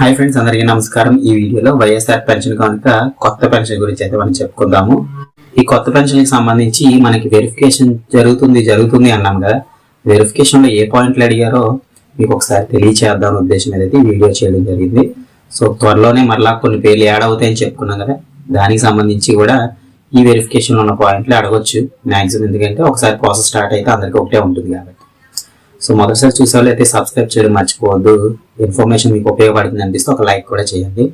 Hi friends అందరికీ నమస్కారం. ఈ వీడియోలో వైఎస్ఆర్ పెన్షన్ కనుక కొత్త పెన్షన్ గురించి అయితే మనం చెప్పుకుందాము. ఈ కొత్త పెన్షన్కి సంబంధించి మనకి వెరిఫికేషన్ జరుగుతుంది జరుగుతుంది అన్నాం కదా. వెరిఫికేషన్లో ఏ పాయింట్లు అడిగారో మీకు ఒకసారి తెలియచేద్దాం ఉద్దేశం ఏదైతే వీడియో చేయడం జరిగింది. సో త్వరలోనే మరలా కొన్ని పేర్లు యాడ్ అవుతాయని చెప్పుకున్నాం కదా. దానికి సంబంధించి కూడా ఈ వెరిఫికేషన్లో ఉన్న పాయింట్లు అడగొచ్చు. మాక్సిమం ఎందుకంటే ఒకసారి ప్రాసెస్ స్టార్ట్ అయితే అందరికీ ఒకటే ఉంటుంది కాబట్టి. సో మొదటిసారి చూసే వాళ్ళు అయితే సబ్స్క్రైబ్ చేయడం మర్చిపోవద్దు. ఇన్ఫర్మేషన్ మీకు ఉపయోగపడుతుంది అనిపిస్తే ఒక లైక్ కూడా చేయండి.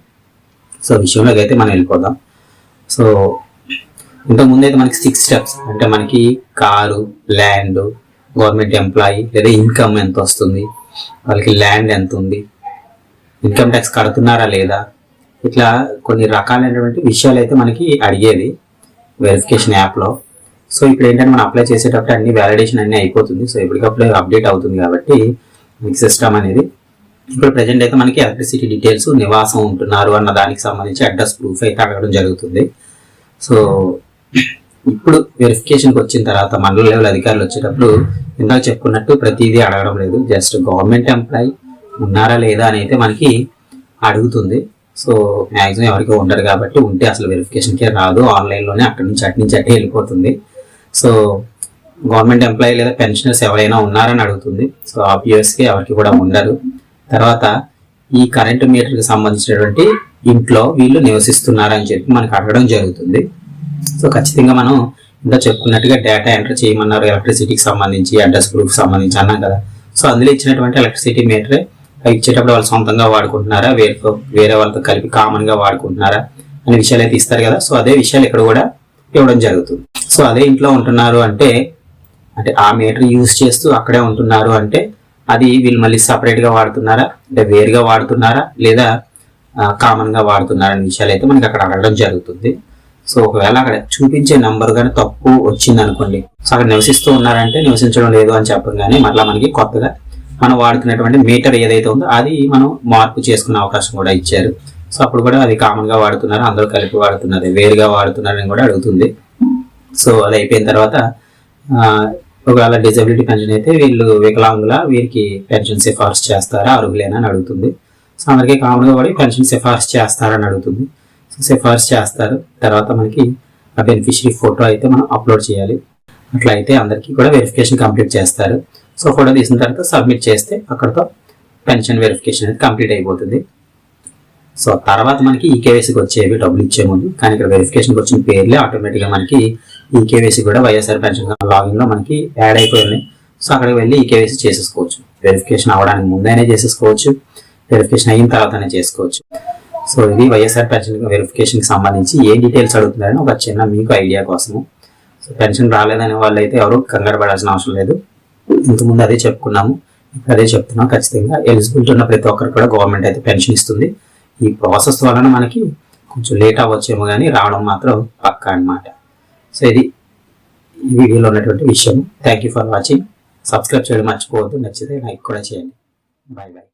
సో విషయంలోకి అయితే మనం వెళ్ళిపోదాం. సో ఇంతకు ముందు అయితే మనకి సిక్స్ స్టెప్స్ అంటే మనకి కారు ల్యాండ్ గవర్నమెంట్ ఎంప్లాయీ లేదా ఇన్కమ్ ఎంత వస్తుంది? వాళ్ళకి ల్యాండ్ ఎంత ఉంది? ఇన్కమ్ ట్యాక్స్ కడుతున్నారా లేదా? ఇట్లా కొన్ని రకాలైనటువంటి విషయాలు అయితే మనకి అడిగేది. వెరిఫికేషన్ యాప్లో సో ఇప్పుడు ఏంటంటే మనం అప్లై చేసేటప్పుడు అన్ని వ్యాలిడేషన్ అన్ని అయిపోతుంది. సో ఎప్పటికప్పుడు అప్డేట్ అవుతుంది కాబట్టి మీకు సిస్టమ్ అనేది ఇప్పుడు ప్రజెంట్ అయితే మనకి ఎలక్ట్రిసిటీ డీటెయిల్స్ నివాసం ఉంటున్నారు అన్న దానికి సంబంధించి అడ్రస్ ప్రూఫ్ అయితే అడగడం జరుగుతుంది. సో ఇప్పుడు వెరిఫికేషన్కి వచ్చిన తర్వాత మండల లెవెల్ అధికారులు వచ్చేటప్పుడు ఇందాక చెప్పుకున్నట్టు ప్రతిదీ అడగడం లేదు. జస్ట్ గవర్నమెంట్ ఎంప్లాయీ ఉన్నారా లేదా అని అయితే మనకి అడుగుతుంది. సో మ్యాక్సిమం ఎవరికి ఉండరు కాబట్టి ఉంటే అసలు వెరిఫికేషన్కే రాదు. ఆన్లైన్లోనే అక్కడి నుంచి అటు నుంచి అటే వెళ్ళిపోతుంది. సో గవర్నమెంట్ ఎంప్లాయీ లేదా పెన్షనర్స్ ఎవరైనా ఉన్నారని అడుగుతుంది. సో ఆబ్వియస్గా ఎవరికి కూడా ఉండరు తర్వాత ఈ కరెంటు మీటర్కి సంబంధించినటువంటి ఇంట్లో వీళ్ళు నివసిస్తున్నారని చెప్పి మనకు అడగడం జరుగుతుంది. సో ఖచ్చితంగా మనం ఇంకా చెప్పుకున్నట్టుగా డేటా ఎంటర్ చేయమన్నారు. ఎలక్ట్రిసిటీకి సంబంధించి అడ్రస్ ప్రూఫ్ సంబంధించి అన్నాం కదా. సో అందులో ఇచ్చినటువంటి ఎలక్ట్రిసిటీ మీటరే ఇచ్చేటప్పుడు వాళ్ళు సొంతంగా వాడుకుంటున్నారా? వేరే వేరే వాళ్ళతో కలిపి కామన్గా వాడుకుంటున్నారా? అనే విషయాలు అయితే ఇస్తారు కదా. సో అదే విషయాలు ఇక్కడ కూడా ఇవ్వడం జరుగుతుంది. సో అదే ఇంట్లో ఉంటున్నారు అంటే అంటే ఆ మీటర్ యూజ్ చేస్తూ అక్కడే ఉంటున్నారు అంటే అది వీళ్ళు మళ్ళీ సపరేట్గా వాడుతున్నారా? అంటే వేరుగా వాడుతున్నారా? లేదా కామన్గా వాడుతున్నారా? అనే విషయాలు అయితే మనకి అక్కడ అడగడం జరుగుతుంది. సో ఒకవేళ అక్కడ చూపించే నంబర్ కానీ తప్పు వచ్చింది అనుకోండి సో అక్కడ నివసిస్తూ ఉన్నారంటే నివసించడం లేదు అని చెప్పగానే మళ్ళీ మనకి కొత్తగా మనం వాడుతున్నటువంటి మీటర్ ఏదైతే ఉందో అది మనం మార్పు చేసుకునే అవకాశం కూడా ఇచ్చారు. సో అప్పుడు కూడా అది కామన్గా వాడుతున్నారు? అందరూ కలిపి వాడుతున్నారు? వేరుగా వాడుతున్నారని కూడా అడుగుతుంది. సో అది అయిపోయిన తర్వాత ఒకవేళ డిజబిలిటీ పెన్షన్ అయితే వీళ్ళు వికలాంగుల వీరికి పెన్షన్ సిఫార్సు చేస్తారా? అర్హులేనా అని అడుగుతుంది. సో అందరికీ కామన్గా కూడా పెన్షన్ సిఫార్సు చేస్తారని అడుగుతుంది. సో సిఫార్సు చేస్తారు. తర్వాత మనకి ఆ బెనిఫిషరీ ఫోటో అయితే మనం అప్లోడ్ చేయాలి. అట్లా అయితే అందరికీ కూడా వెరిఫికేషన్ కంప్లీట్ చేస్తారు. సో ఫోటో తీసిన తర్వాత సబ్మిట్ చేస్తే అక్కడతో పెన్షన్ వెరిఫికేషన్ అనేది కంప్లీట్ అయిపోతుంది. సో తర్వాత మనకి ఈకేవైసీకి వచ్చేవి డబ్బులు ఇచ్చే ముందు. కానీ ఇక్కడ వెరిఫికేషన్కి వచ్చిన పేర్లే ఆటోమేటిక్గా మనకి ఈకేవైసీ కూడా వైఎస్ఆర్ పెన్షన్ లాగిన్లో మనకి యాడ్ అయిపోయింది సో అక్కడికి వెళ్ళి ఈకేవైసీ చేసేసుకోవచ్చు. వెరిఫికేషన్ అవ్వడానికి ముందైనా చేసేసుకోవచ్చు. వెరిఫికేషన్ అయిన తర్వాతనే చేసుకోవచ్చు. సో ఇది వైఎస్ఆర్ పెన్షన్ వెరిఫికేషన్కి సంబంధించి ఏ డీటెయిల్స్ అడుగుతున్నారని ఒక చిన్న మీకు ఐడియా కోసము. సో పెన్షన్ రాలేదనే వాళ్ళు అయితే ఎవరు కంగారు పడాల్సిన అవసరం లేదు. ఇంతకుముందు అదే చెప్పుకున్నాము. ఇప్పుడు అదే చెప్తున్నాం. ఖచ్చితంగా ఎలిజిబిలిటీ ఉన్న ప్రతి ఒక్కరు కూడా గవర్నమెంట్ అయితే పెన్షన్ ఇస్తుంది. ఈ ప్రాసెస్ వలన మనకి కొంచెం లేట్ అవ్వచ్చేమో కానీ రావడం మాత్రం పక్కా అనమాట సో ఇది ఈ వీడియోలో ఉన్నటువంటి విషయం thank you for watching subscribe చేయడం మర్చిపోవద్దు. నచ్చితే లైక్ కూడా చేయండి. Bye bye